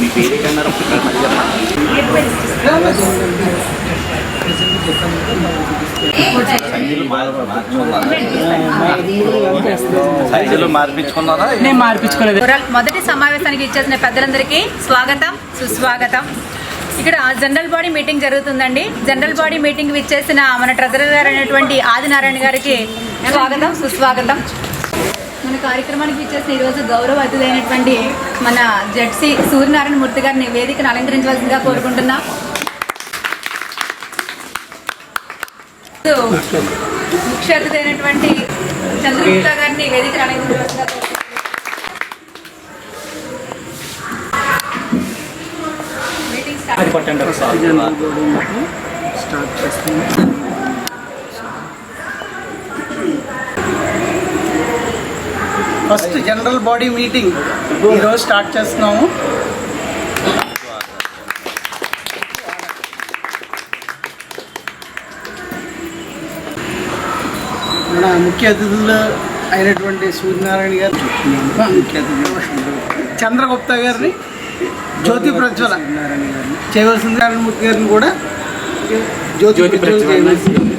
మీ పేరు కన్నారు మార్పించుకున్నారా నేను మార్పించుకోలేదు. మొదటి సమావేశానికి ఇచ్చేసిన పెద్దలందరికీ స్వాగతం. సుస్వాగతం. ఇక్కడ జనరల్ బాడీ మీటింగ్ జరుగుతుందండి. జనరల్ బాడీ మీటింగ్ ఇచ్చేసిన మన ట్రెజరర్ గారు అయినటువంటి ఆదినారాయణ గారికి స్వాగతం సుస్వాగతం. మన కార్యక్రమానికి ఇచ్చేసిన ఈరోజు గౌరవ అతిథైనటువంటి మన జడ్సీ సూర్యనారాయణ మూర్తి గారిని వేదికను అలంకరించవలసిందిగా కోరుకుంటున్నాం. సో, ముఖ్య అతిథి అయినటువంటి చంద్రగుప్త గారిని వేదికను అలంకరించవలసిందిగా కోరుకుంటున్నాం మీటింగ్ స్టార్ట్ అది పట్టండి ఒకసారి. ఫస్ట్ జనరల్ బాడీ మీటింగ్ ఈరోజు స్టార్ట్ చేస్తున్నాము. మన ముఖ్య అతిథులు అయినటువంటి సూర్యనారాయణ గారు ముఖ్య అతిథులు చంద్రగుప్త గారిని జ్యోతి ప్రజ్వల. చేయవలసింది నారాయణమూర్తి గారిని కూడా జ్యోతి ప్రజ్వల చేయవలసింది.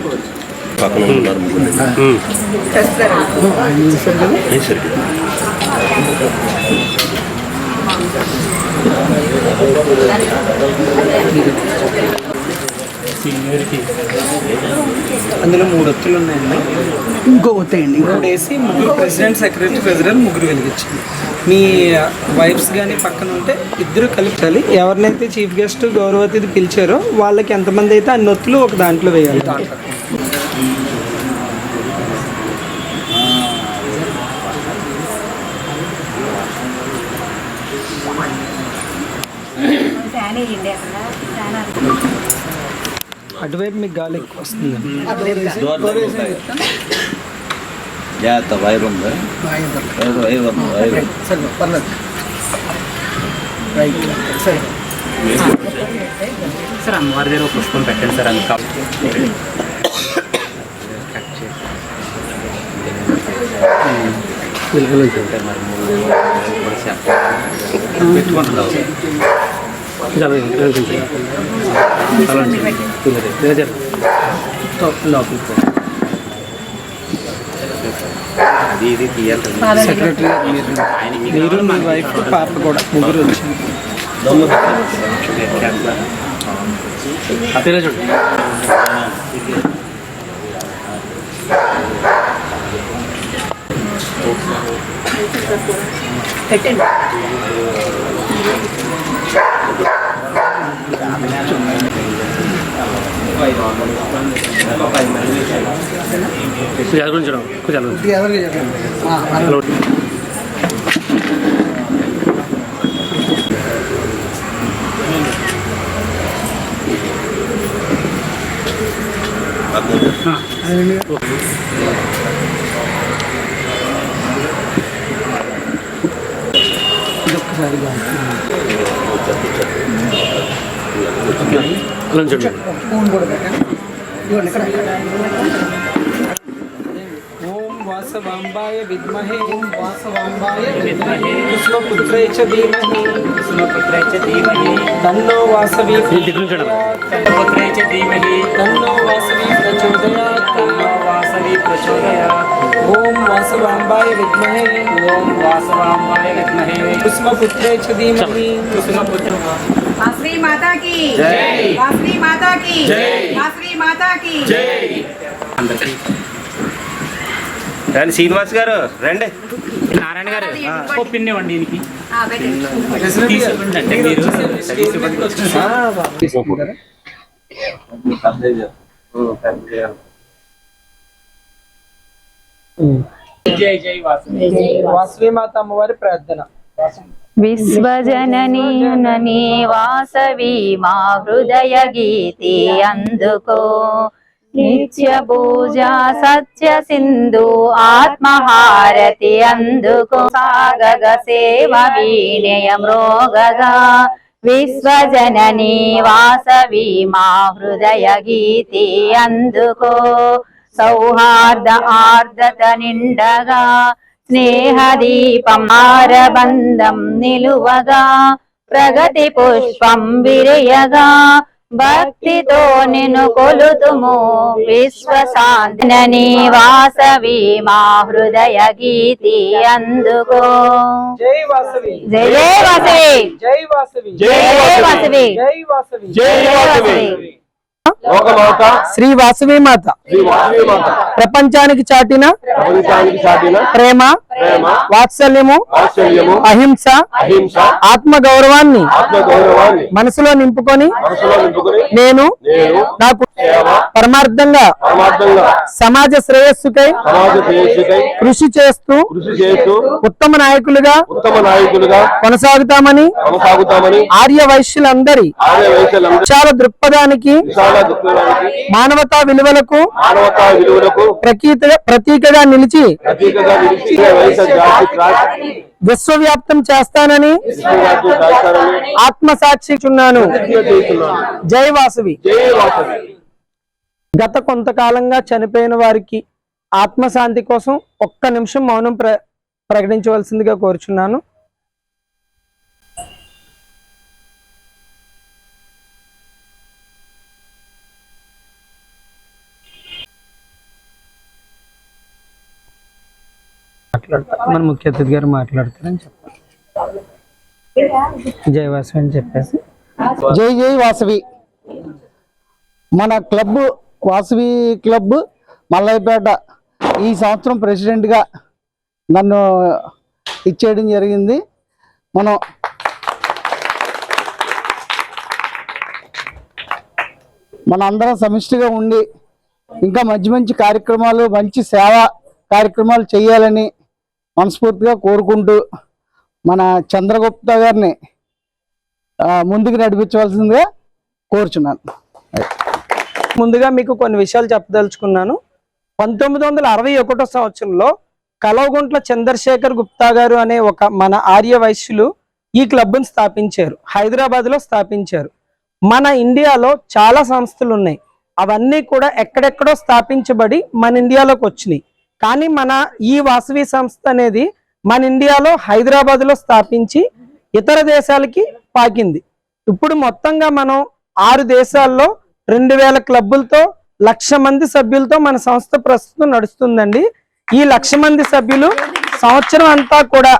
పక్కన ఉన్నారు ముగ్గురు. అందులో మూడు ఒత్తులు ఉన్నాయండి. ఇంకో ఒత్తాయండి ఇంకోటి వేసి ముగ్గురు ప్రెసిడెంట్ సెక్రటరీ ప్రెసిడెంట్ ముగ్గురు వెలిగించండి. మీ వైఫ్స్ కానీ పక్కన ఉంటే ఇద్దరు కలుపుతాలి ఎవరినైతే చీఫ్ గెస్ట్ గౌరవ అతిథి పిలిచారో వాళ్ళకి ఎంతమంది అయితే అన్ని ఒత్తులు ఒక దాంట్లో వేయాలి. అటువైపు మీకు గాలి ఎక్కువ వస్తుంది డోర్ తగ్గుతాయి. జాగ్రత్త వైర్ ఉందా వైర్ వైర్ ఉంది, వైర్ ఉంది. సరే పర్లేదు రైట్ సరే సార్ అమ్మవారి దగ్గర ఒక పుష్పం పెట్టండి సార్ అందుకు పెట్టుకుంటున్నావు లోపలికి అది ఇది తీయాలి సెక్రటరీ మీరు మీరు మీ వైఫ్ పాప కూడా ముగ్గురు వచ్చింది అతేలా చూడండి కొంచెం అది గురించి చూడండి కొంచెం అది గురించి. वासवाम्बाय विद्महे ओम वासवाम्बाय विद्महे। कृष्णपुत्रे च धीमहि। कृष्णपुत्रे च धीमहि। तन्नो वासवी कृष्णपुत्रे च धीमहि। तन्नो वासवी प्रचोदयात्। तन्नो वासवी प्रचोदयात्। ॐ वासवाम्बाय विद्महे। ॐ वासवाम्बाय विद्महे। कृष्णपुत्रे च धीमहि। कृष्णपुत्र श्री माता की। जय। श्री माता की। जय। श्री माता की। जय। రండి శ్రీనివాస్ గారు రండి. నారాయణ గారు. ఓ పిన్ ఇవ్వండి దీనికి ఆ, పెట్టండి. తీసుకోండి అంటే మీరు జై జై వాసు వాసవి మాత అమ్మవారి ప్రార్థన. విశ్వజననీయునని వాసవి మా హృదయ గీతి అందుకో. నిత్య పూజ సత్య సింధు ఆత్మహారతి అందుకు సాగగ సేవ వీణయ మృగగా. విశ్వజననీ వాసవి మా హృదయ గీతి అందుకో సౌహార్ద ఆర్ద్రత నిండగా. స్నేహదీపం ఆరబంధం నిలువగా. ప్రగతి పుష్పం విరయగా. భక్తితో నిన్ను కొలుతుము. విశ్వశాంతిని వాసవి మా హృదయ గీతి అందుకో. జై వాసవి. జయ జయ వాసవి. జై వాసవి. జయ జయ వాసవి. జై వాసవి. జయ వాసవి. శ్రీ వాసవి మాత ప్రపంచానికి చాటిన ప్రేమ వాత్సల్యము అహింస ఆత్మ గౌరవాన్ని మనసులో నింపుకొని నేను నాకు పరమార్థంగా సమాజ శ్రేయస్సుకై కృషి చేస్తూ ఉత్తమ నాయకులుగా ఉత్తమ నాయకులుగా కొనసాగుతామని కొనసాగుతామని ఆర్య వైశ్యులందరి దృక్పథానికి మానవతా విలువలకు మానవతా విలువలకు ప్రతీక ప్రతీకగా నిలిచి విశ్వవ్యాప్తం చేస్తానని ఆత్మసాక్షి చున్నాను వాసవి. జై వాసవి. గత కొంతకాలంగా చనిపోయిన వారికి ఆత్మశాంతి కోసం ఒక్క నిమిషం మౌనం ప్ర ప్రకటించవలసిందిగా కోరుచున్నాను. మాట్లాడతారు. మన ముఖ్య అతిథి గారు మాట్లాడతారని చెప్పాలి జై వాసవి అని చెప్పేసి. జై జై వాసవి. మన క్లబ్ వాసవి క్లబ్ మల్లయ్యపేట ఈ సంవత్సరం ప్రెసిడెంట్గా నన్ను ఇచ్చేయడం జరిగింది. మనం మన అందరం సమిష్టిగా ఉండి ఇంకా మంచి మంచి కార్యక్రమాలు మంచి సేవా కార్యక్రమాలు చేయాలని మనస్ఫూర్తిగా కోరుకుంటూ మన చంద్రగుప్త గారిని ముందుకు నడిపించవలసిందిగా కోరుచున్నాను. ముందుగా మీకు కొన్ని విషయాలు చెప్పదలుచుకున్నాను. పంతొమ్మిది వందల అరవై ఒకటో సంవత్సరంలో కలవగుంట్ల చంద్రశేఖర్ గుప్తా గారు అనే ఒక మన ఆర్య వైశ్యులు ఈ క్లబ్ను స్థాపించారు హైదరాబాద్లో స్థాపించారు. మన ఇండియాలో చాలా సంస్థలు ఉన్నాయి అవన్నీ కూడా ఎక్కడెక్కడో స్థాపించబడి మన ఇండియాలోకి వచ్చినాయి. కానీ మన ఈ వాసవి సంస్థ అనేది మన ఇండియాలో హైదరాబాద్లో స్థాపించి ఇతర దేశాలకి పాకింది. ఇప్పుడు మొత్తంగా మనం ఆరు దేశాల్లో రెండు వేల క్లబ్బులతో లక్ష మంది సభ్యులతో మన సంస్థ ప్రస్తుతం నడుస్తుందండి. ఈ లక్ష మంది సభ్యులు సంవత్సరం అంతా కూడా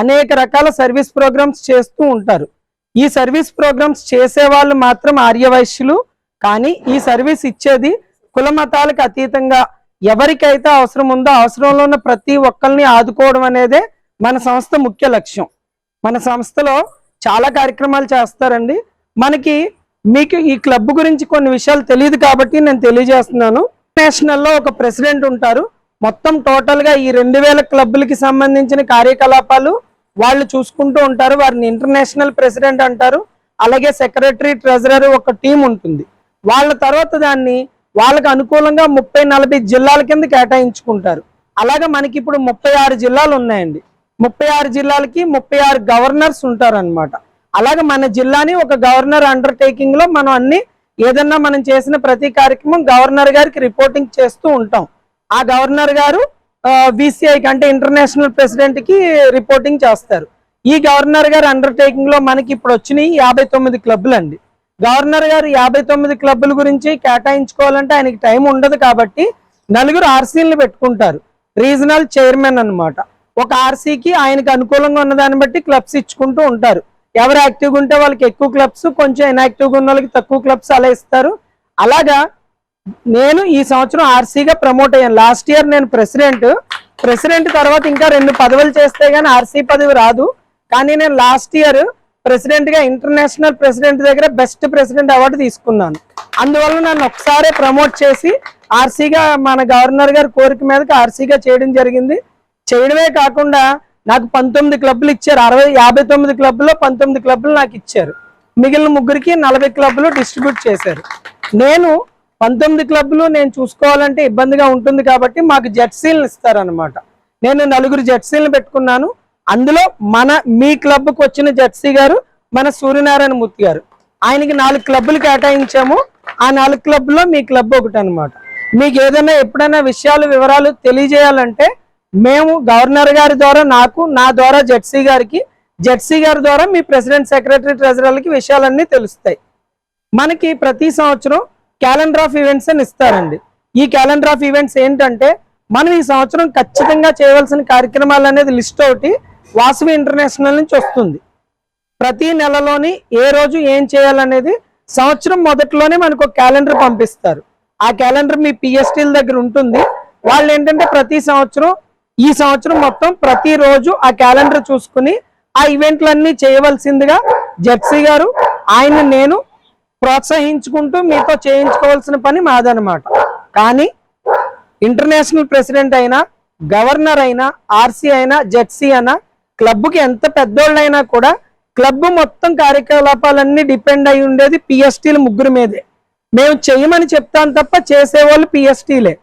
అనేక రకాల సర్వీస్ ప్రోగ్రామ్స్ చేస్తూ ఉంటారు. ఈ సర్వీస్ ప్రోగ్రామ్స్ చేసే వాళ్ళు మాత్రం ఆర్యవైశ్యులు. కానీ ఈ సర్వీస్ ఇచ్చేది కుల మతాలకు అతీతంగా ఎవరికైతే అవసరం ఉందో అవసరంలో ఉన్న ప్రతి ఒక్కరిని ఆదుకోవడం అనేదే మన సంస్థ ముఖ్య లక్ష్యం. మన సంస్థలో చాలా కార్యక్రమాలు చేస్తారండి. మనకి మీకు ఈ క్లబ్ గురించి కొన్ని విషయాలు తెలియదు కాబట్టి నేను తెలియజేస్తున్నాను. నేషనల్లో ఒక ప్రెసిడెంట్ ఉంటారు. మొత్తం టోటల్గా ఈ రెండు వేల క్లబ్లకి సంబంధించిన కార్యకలాపాలు వాళ్ళు చూసుకుంటూ ఉంటారు. వారిని ఇంటర్నేషనల్ ప్రెసిడెంట్ అంటారు. అలాగే సెక్రటరీ ట్రెజరర్ ఒక టీం ఉంటుంది. వాళ్ళ తర్వాత దాన్ని వాళ్ళకి అనుకూలంగా ముప్పై నలభై జిల్లాల కింద కేటాయించుకుంటారు. అలాగే మనకి ఇప్పుడు ముప్పై ఆరు జిల్లాలు ఉన్నాయండి. ముప్పై ఆరు జిల్లాలకి ముప్పై ఆరు గవర్నర్స్ ఉంటారన్నమాట. అలాగే మన జిల్లాని ఒక గవర్నర్ అండర్టేకింగ్లో మనం అన్ని ఏదన్నా మనం చేసిన ప్రతి కార్యక్రమం గవర్నర్ గారికి రిపోర్టింగ్ చేస్తూ ఉంటాం. ఆ గవర్నర్ గారు విసిఐకి అంటే ఇంటర్నేషనల్ ప్రెసిడెంట్కి రిపోర్టింగ్ చేస్తారు. ఈ గవర్నర్ గారు అండర్టేకింగ్లో మనకి ఇప్పుడు వచ్చినాయి యాభై తొమ్మిది క్లబ్లు అండి గవర్నర్ గారు యాభై తొమ్మిది క్లబ్ల గురించి కేటాయించుకోవాలంటే ఆయనకి టైం ఉండదు కాబట్టి నలుగురు ఆర్సీలను పెట్టుకుంటారు. రీజనల్ చైర్మన్ అన్నమాట. ఒక ఆర్సీకి ఆయనకు అనుకూలంగా ఉన్న దాన్ని బట్టి క్లబ్స్ ఇచ్చుకుంటూ ఉంటారు. ఎవరు యాక్టివ్గా ఉంటే వాళ్ళకి ఎక్కువ క్లబ్స్ కొంచెం ఇన్యాక్టివ్గా ఉన్న వాళ్ళకి తక్కువ క్లబ్స్ అలా ఇస్తారు. అలాగా నేను ఈ సంవత్సరం ఆర్సీగా ప్రమోట్ అయ్యాను. లాస్ట్ ఇయర్ నేను ప్రెసిడెంట్. ప్రెసిడెంట్ తర్వాత ఇంకా రెండు పదవులు చేస్తే గానీ ఆర్సీ పదవి రాదు. కానీ నేను లాస్ట్ ఇయర్ ప్రెసిడెంట్గా ఇంటర్నేషనల్ ప్రెసిడెంట్ దగ్గర బెస్ట్ ప్రెసిడెంట్ అవార్డు తీసుకున్నాను. అందువల్ల నన్ను ఒకసారి ప్రమోట్ చేసి ఆర్సీగా మన గవర్నర్ గారి కోరిక మీదకి ఆర్సీగా చేయడం జరిగింది. చేయడమే కాకుండా నాకు పంతొమ్మిది క్లబ్లు ఇచ్చారు. అరవై యాభై తొమ్మిది క్లబ్లో పంతొమ్మిది క్లబ్లు నాకు ఇచ్చారు. మిగిలిన ముగ్గురికి నలభై క్లబ్లు డిస్ట్రిబ్యూట్ చేశారు. నేను పంతొమ్మిది క్లబ్లు నేను చూసుకోవాలంటే ఇబ్బందిగా ఉంటుంది కాబట్టి మాకు జెర్సీలను ఇస్తారనమాట నేను నలుగురు జెర్సీలను పెట్టుకున్నాను. అందులో మన మీ క్లబ్కి వచ్చిన జెర్సీ గారు మన సూర్యనారాయణ మూర్తి గారు. ఆయనకి నాలుగు క్లబ్బులు కేటాయించాము. ఆ నాలుగు క్లబ్లో మీ క్లబ్ ఒకటి అనమాట మీకు ఏదైనా ఎప్పుడైనా విషయాలు వివరాలు తెలియజేయాలంటే మేము గవర్నర్ గారి ద్వారా నాకు నా ద్వారా జెడ్సీ గారికి జెడ్సీ గారి ద్వారా మీ ప్రెసిడెంట్ సెక్రటరీ ట్రెజరర్లకి విషయాలన్నీ తెలుస్తాయి. మనకి ప్రతి సంవత్సరం క్యాలెండర్ ఆఫ్ ఈవెంట్స్ అని ఇస్తారండి. ఈ క్యాలెండర్ ఆఫ్ ఈవెంట్స్ ఏంటంటే మనం ఈ సంవత్సరం ఖచ్చితంగా చేయవలసిన కార్యక్రమాలు అనేది లిస్ట్ ఒకటి. వాసవి ఇంటర్నేషనల్ నుంచి వస్తుంది. ప్రతి నెలలోని ఏ రోజు ఏం చేయాలనేది సంవత్సరం మొదట్లోనే మనకు ఒక క్యాలెండర్ పంపిస్తారు. ఆ క్యాలెండర్ మీ పిఎస్టీల దగ్గర ఉంటుంది. వాళ్ళు ఏంటంటే ప్రతి సంవత్సరం ఈ సంవత్సరం మొత్తం ప్రతిరోజు ఆ క్యాలెండర్ చూసుకుని ఆ ఈవెంట్లన్నీ చేయవలసిందిగా జెడ్సీ గారు ఆయన నేను ప్రోత్సహించుకుంటూ మీతో చేయించుకోవాల్సిన పని మాదనమాట కానీ ఇంటర్నేషనల్ ప్రెసిడెంట్ అయినా గవర్నర్ అయినా ఆర్సీ అయినా జెడ్సీ అయినా క్లబ్కి ఎంత పెద్దోళ్ళైనా కూడా క్లబ్ మొత్తం కార్యకలాపాలన్నీ డిపెండ్ అయి ఉండేది పిఎస్టీల ముగ్గురు మీదే. మేము చేయమని చెప్తాం తప్ప చేసేవాళ్ళు పిఎస్టీలే.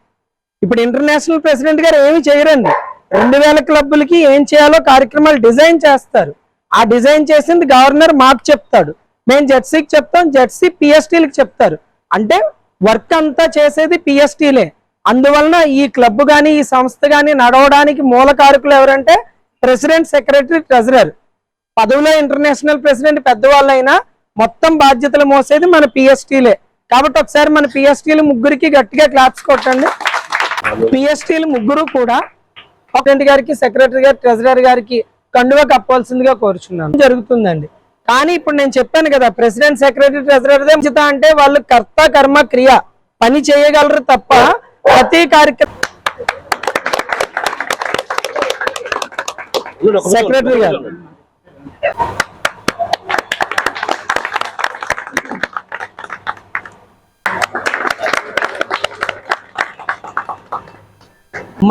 ఇప్పుడు ఇంటర్నేషనల్ ప్రెసిడెంట్ గారు ఏమి చేయరండి. రెండు వేల క్లబ్బులకి ఏం చేయాలో కార్యక్రమాలు డిజైన్ చేస్తారు. ఆ డిజైన్ చేసింది గవర్నర్ మాకు చెప్తాడు. మేము జెడ్సీకి చెప్తాం జెడ్సీ పిఎస్టీలకు చెప్తారు. అంటే వర్క్ అంతా చేసేది పిఎస్టీలే. అందువలన ఈ క్లబ్ కానీ ఈ సంస్థ కానీ నడవడానికి మూల కారకులు ఎవరంటే ప్రెసిడెంట్ సెక్రటరీ ట్రెజరర్. పదవిలో ఇంటర్నేషనల్ ప్రెసిడెంట్ పెద్దవాళ్ళైనా మొత్తం బాధ్యతలు మోసేది మన పిఎస్టీలే. కాబట్టి ఒకసారి మన పిఎస్టీలు ముగ్గురికి గట్టిగా క్లాప్స్ కొట్టండి. పిఎస్టీలు ముగ్గురు కూడా ప్రెసిడెంట్ గారికి సెక్రటరీ గారి ట్రెజరర్ గారికి కండువా కప్పాల్సిందిగా కోరుచున్నాను. జరుగుతుందండి. కానీ ఇప్పుడు నేను చెప్పాను కదా ప్రెసిడెంట్ సెక్రటరీ ట్రెజరర్ అంటే వాళ్ళు కర్త కర్మ క్రియ. పని చేయగలరు తప్ప ప్రతి కార్యక్రమం సెక్రటరీ గారు.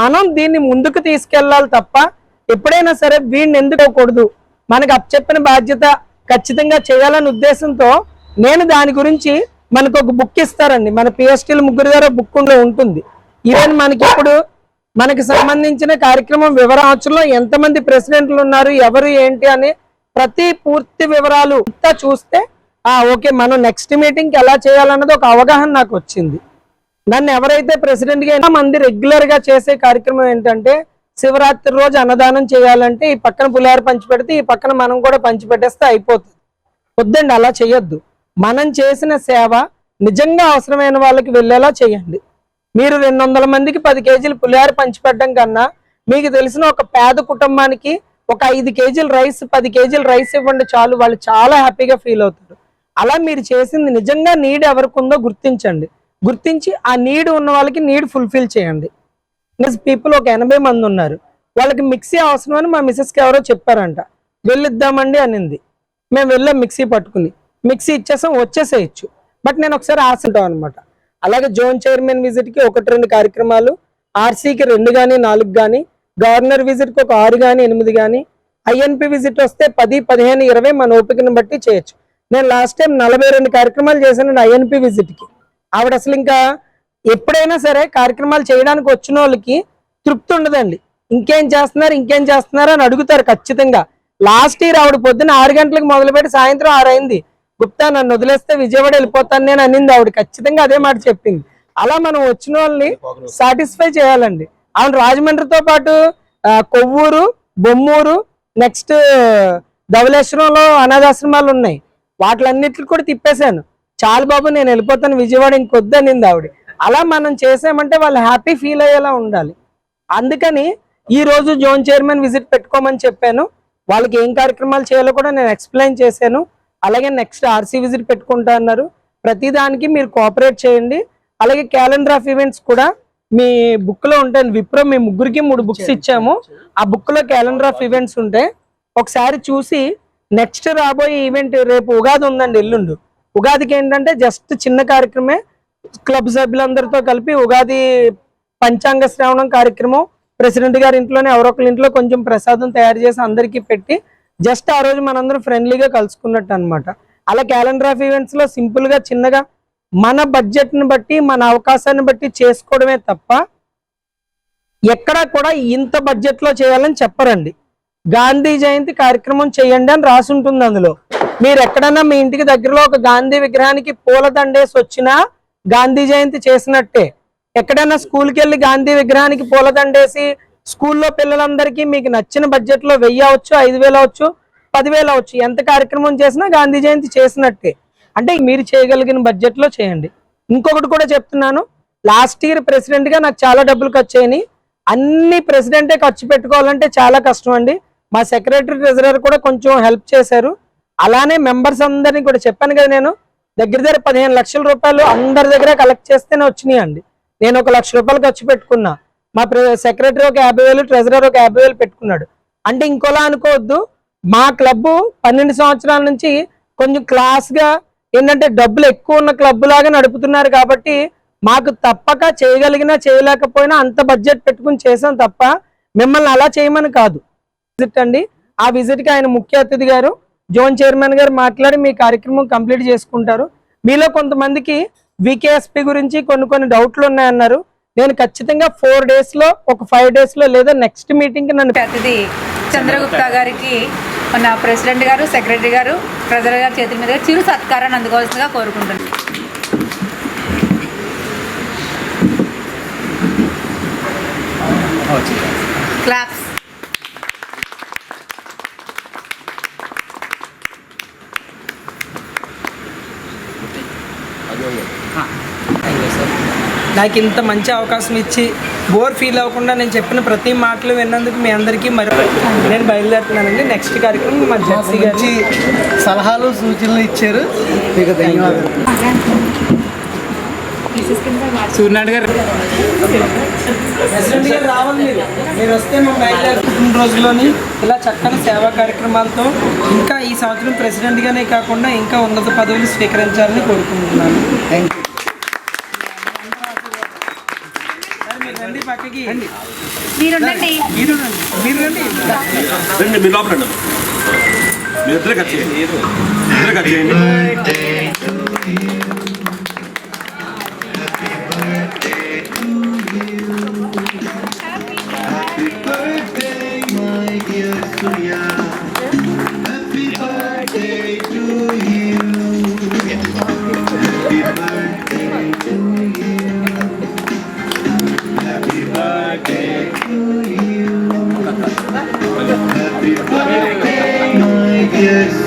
మనం దీన్ని ముందుకు తీసుకెళ్ళాలి తప్ప ఎప్పుడైనా సరే వీడిని ఎందుకోకూడదు మనకు అప్పచెప్పిన బాధ్యత ఖచ్చితంగా చేయాలనే ఉద్దేశంతో నేను దాని గురించి మనకు ఒక బుక్ ఇస్తారండి. మన పిఎస్టీల ముగ్గురు గారు బుక్ ఉంటుంది. ఈవెన్ మనకి ఇప్పుడు మనకి సంబంధించిన కార్యక్రమం వివరాచులో ఎంతమంది ప్రెసిడెంట్లు ఉన్నారు ఎవరు ఏంటి అని ప్రతి పూర్తి వివరాలు అంతా చూస్తే ఆ ఓకే మనం నెక్స్ట్ మీటింగ్కి ఎలా చేయాలన్నది ఒక అవగాహన నాకు వచ్చింది. నన్ను ఎవరైతే ప్రెసిడెంట్గా అయినా మంది రెగ్యులర్గా చేసే కార్యక్రమం ఏంటంటే శివరాత్రి రోజు అన్నదానం చేయాలంటే ఈ పక్కన పులిహార పంచిపెడితే ఈ పక్కన మనం కూడా పంచిపెట్టేస్తే అయిపోతుంది. వద్దండి అలా చేయొద్దు. మనం చేసిన సేవ నిజంగా అవసరమైన వాళ్ళకి వెళ్ళేలా చేయండి. మీరు రెండు వందల మందికి పది కేజీలు పులిహార పంచిపెట్టడం కన్నా మీకు తెలిసిన ఒక పేద కుటుంబానికి ఒక ఐదు కేజీలు రైస్ పది కేజీలు రైస్ ఇవ్వండి చాలు. వాళ్ళు చాలా హ్యాపీగా ఫీల్ అవుతారు. అలా మీరు చేసింది నిజంగా నీడ్ ఎవరికి ఉందో గుర్తించండి. గుర్తించి ఆ నీడ్ ఉన్న వాళ్ళకి నీడ్ ఫుల్ఫిల్ చేయండి. మిస్ పీపుల్ ఒక ఎనభై మంది ఉన్నారు. వాళ్ళకి మిక్సీ అవసరం అని మా మిసెస్కి ఎవరో చెప్పారంట. వెళ్ళిద్దామండి అనింది. మేము వెళ్ళాం మిక్సీ పట్టుకుని. మిక్సీ ఇచ్చేసాం వచ్చేసేయచ్చు. బట్ నేను ఒకసారి ఆశ ఉంటాం అనమాట అలాగే జోన్ చైర్మన్ విజిట్కి ఒకటి రెండు కార్యక్రమాలు ఆర్సీకి రెండు కానీ నాలుగు కానీ గవర్నర్ విజిట్కి ఒక ఆరు కానీ ఎనిమిది కానీ ఐఎన్పి విజిట్ వస్తే పది పదిహేను ఇరవై మన ఓపికను బట్టి చేయొచ్చు. నేను లాస్ట్ టైం నలభై రెండు కార్యక్రమాలు చేశాను ఐఎన్పి విజిట్కి. ఆవిడ అసలు ఇంకా ఎప్పుడైనా సరే కార్యక్రమాలు చేయడానికి వచ్చిన వాళ్ళకి తృప్తి ఉండదండి. ఇంకేం చేస్తున్నారు ఇంకేం చేస్తున్నారు అని అడుగుతారు ఖచ్చితంగా. లాస్ట్ ఇయర్ ఆవిడ పొద్దున్న ఆరు గంటలకు మొదలుపెట్టి సాయంత్రం ఆరు అయింది. గుప్తా నన్ను వదిలేస్తే విజయవాడ వెళ్ళిపోతాను నేను అనింది. ఆవిడ ఖచ్చితంగా అదే మాట చెప్పింది. అలా మనం వచ్చిన వాళ్ళని సాటిస్ఫై చేయాలండి. ఆవిడ రాజమండ్రితో పాటు కొవ్వూరు బొమ్మూరు నెక్స్ట్ ధవలేశ్వరంలో అనాథాశ్రమాలు ఉన్నాయి. వాటిలన్నిటికి కూడా తిప్పేశాను. చాలు బాబు నేను వెళ్ళిపోతాను విజయవాడ ఇంకొద్దు అనింది ఆవిడ. అలా మనం చేసామంటే వాళ్ళు హ్యాపీ ఫీల్ అయ్యేలా ఉండాలి. అందుకని ఈ రోజు జోన్ చైర్మన్ విజిట్ పెట్టుకోమని చెప్పాను. వాళ్ళకి ఏం కార్యక్రమాలు చేయాలో కూడా నేను ఎక్స్ప్లెయిన్ చేశాను. అలాగే నెక్స్ట్ ఆర్సీ విజిట్ పెట్టుకుంటా అన్నారు. ప్రతి దానికి మీరు కోఆపరేట్ చేయండి. అలాగే క్యాలెండర్ ఆఫ్ ఈవెంట్స్ కూడా మీ బుక్లో ఉంటాయి విప్రో మీ ముగ్గురికి మూడు బుక్స్ ఇచ్చాము. ఆ బుక్లో క్యాలెండర్ ఆఫ్ ఈవెంట్స్ ఉంటాయి ఒకసారి చూసి నెక్స్ట్ రాబోయే ఈవెంట్ రేపు ఉగాది ఉందండి ఎల్లుండు. ఉగాదికి ఏంటంటే జస్ట్ చిన్న కార్యక్రమే. క్లబ్ సభ్యులందరితో కలిపి ఉగాది పంచాంగ శ్రవణం కార్యక్రమం. ప్రెసిడెంట్ గారి ఇంట్లోనే ఎవరొకరి ఇంట్లో కొంచెం ప్రసాదం తయారు చేసి అందరికీ పెట్టి జస్ట్ ఆ రోజు మనందరం ఫ్రెండ్లీగా కలుసుకున్నట్టు అనమాట అలా క్యాలెండర్ ఆఫ్ ఈవెంట్స్లో సింపుల్గా చిన్నగా మన బడ్జెట్ని బట్టి మన అవకాశాన్ని బట్టి చేసుకోవడమే తప్ప ఎక్కడా కూడా ఇంత బడ్జెట్లో చేయాలని చెప్పరండి. గాంధీ జయంతి కార్యక్రమం చేయండి అని రాసి ఉంటుంది అందులో. మీరు ఎక్కడన్నా మీ ఇంటికి దగ్గరలో ఒక గాంధీ విగ్రహానికి పూలదండేసి వచ్చినా గాంధీ జయంతి చేసినట్టే. ఎక్కడైనా స్కూల్కి వెళ్ళి గాంధీ విగ్రహానికి పూలదండేసి స్కూల్లో పిల్లలందరికీ మీకు నచ్చిన బడ్జెట్లో వెయ్యి అవచ్చు ఐదు వేలు అవచ్చు పదివేలు అవచ్చు ఎంత కార్యక్రమం చేసినా గాంధీ జయంతి చేసినట్టే. అంటే మీరు చేయగలిగిన బడ్జెట్లో చేయండి. ఇంకొకటి కూడా చెప్తున్నాను. లాస్ట్ ఇయర్ ప్రెసిడెంట్గా నాకు చాలా డబ్బులు ఖర్చు అయినాయి అన్ని ప్రెసిడెంటే ఖర్చు పెట్టుకోవాలంటే చాలా కష్టం అండి. మా సెక్రటరీ ట్రెజరర్ కూడా కొంచెం హెల్ప్ చేశారు. అలానే మెంబర్స్ అందరినీ కూడా చెప్పాను కదా నేను. దగ్గర దగ్గర పదిహేను లక్షల రూపాయలు అందరి దగ్గర కలెక్ట్ చేస్తేనే వచ్చినాయి అండి నేను ఒక లక్ష రూపాయలు ఖర్చు పెట్టుకున్నా. మా సెక్రటరీ ఒక యాభై వేలు ట్రెజరర్ ఒక యాభై వేలు పెట్టుకున్నాడు. అంటే ఇంకోలా అనుకోవద్దు మా క్లబ్ పన్నెండు సంవత్సరాల నుంచి కొంచెం క్లాస్గా ఏంటంటే డబ్బులు ఎక్కువ ఉన్న క్లబ్ లాగా నడుపుతున్నారు కాబట్టి మాకు తప్పక చేయగలిగినా చేయలేకపోయినా అంత బడ్జెట్ పెట్టుకుని చేసాం తప్ప మిమ్మల్ని అలా చేయమని కాదు. విజిట్ అండి. ఆ విజిట్కి ఆయన ముఖ్య అతిథి గారు జోన్ చైర్మన్ గారు మాట్లాడి మీ కార్యక్రమం కంప్లీట్ చేసుకుంటారు. మీలో కొంతమందికి వికేఎస్పి గురించి కొన్ని కొన్ని డౌట్లు ఉన్నాయన్నారు. నేను ఖచ్చితంగా ఫోర్ డేస్లో ఒక ఫైవ్ డేస్లో లేదా నెక్స్ట్ మీటింగ్కి నన్ను అతిథి చంద్రగుప్త గారికి మన ప్రెసిడెంట్ గారు సెక్రటరీ గారు ట్రెజరర్ గారి చేతుల మీద చిరు సత్కారాన్ని అందుకోవాల్సిందిగా కోరుకుంటున్నాను. క్లాప్స్ నాకు ఇంత మంచి అవకాశం ఇచ్చి బోర్ ఫీల్ అవ్వకుండా నేను చెప్పిన ప్రతి మాటలు విన్నందుకు మీ అందరికీ మరి నేను బయలుదేరుతున్నానండి. నెక్స్ట్ కార్యక్రమం మా జెర్సీ గారి. సలహాలు సూచనలు ఇచ్చారు. మీకు ధన్యవాదాలు. సూర్యనారాయణ గారు. ప్రెసిడెంట్ గారు రావాలి మీరు. మీరు వస్తే మేము బయలుదేరుతున్న రోజుల్లోని ఇలా చక్కని సేవా కార్యక్రమాలతో ఇంకా ఈ సంవత్సరం ప్రెసిడెంట్ గానే కాకుండా ఇంకా ఉన్నత పదవులు స్వీకరించాలని కోరుకుంటున్నాను. థ్యాంక్ యూ సరే, మీరు రండి పక్కకి మీరుండండి మీరు రండి మీరు రండి రండి మీ లోపల రండి. మీరు ఇద్దరు కట్ చేయండి. ఇద్దరు కట్ చేయండి.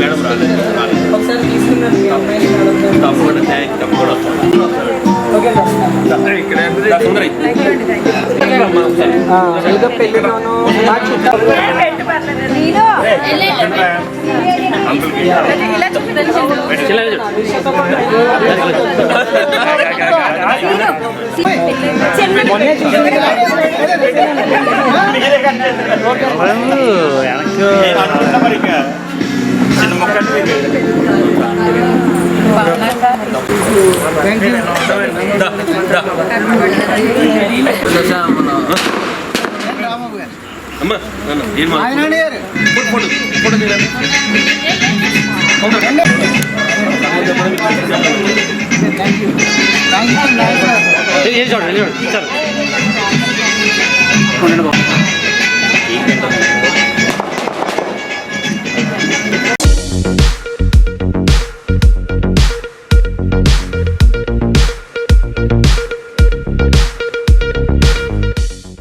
మేడం రాలేదు ఒకసారి తీసుకున్నాను మీ అమ్మాయిని మేడం గారు. తప్పకుండా థ్యాంక్ తప్పకుండా ఓకే రా. ఇక్కడ సుందరి ఆ, ఏదో పెళ్ళిలోనూ మా చుట్టాలు ఇలా చూడండి చూడండి ఉండండి బాబు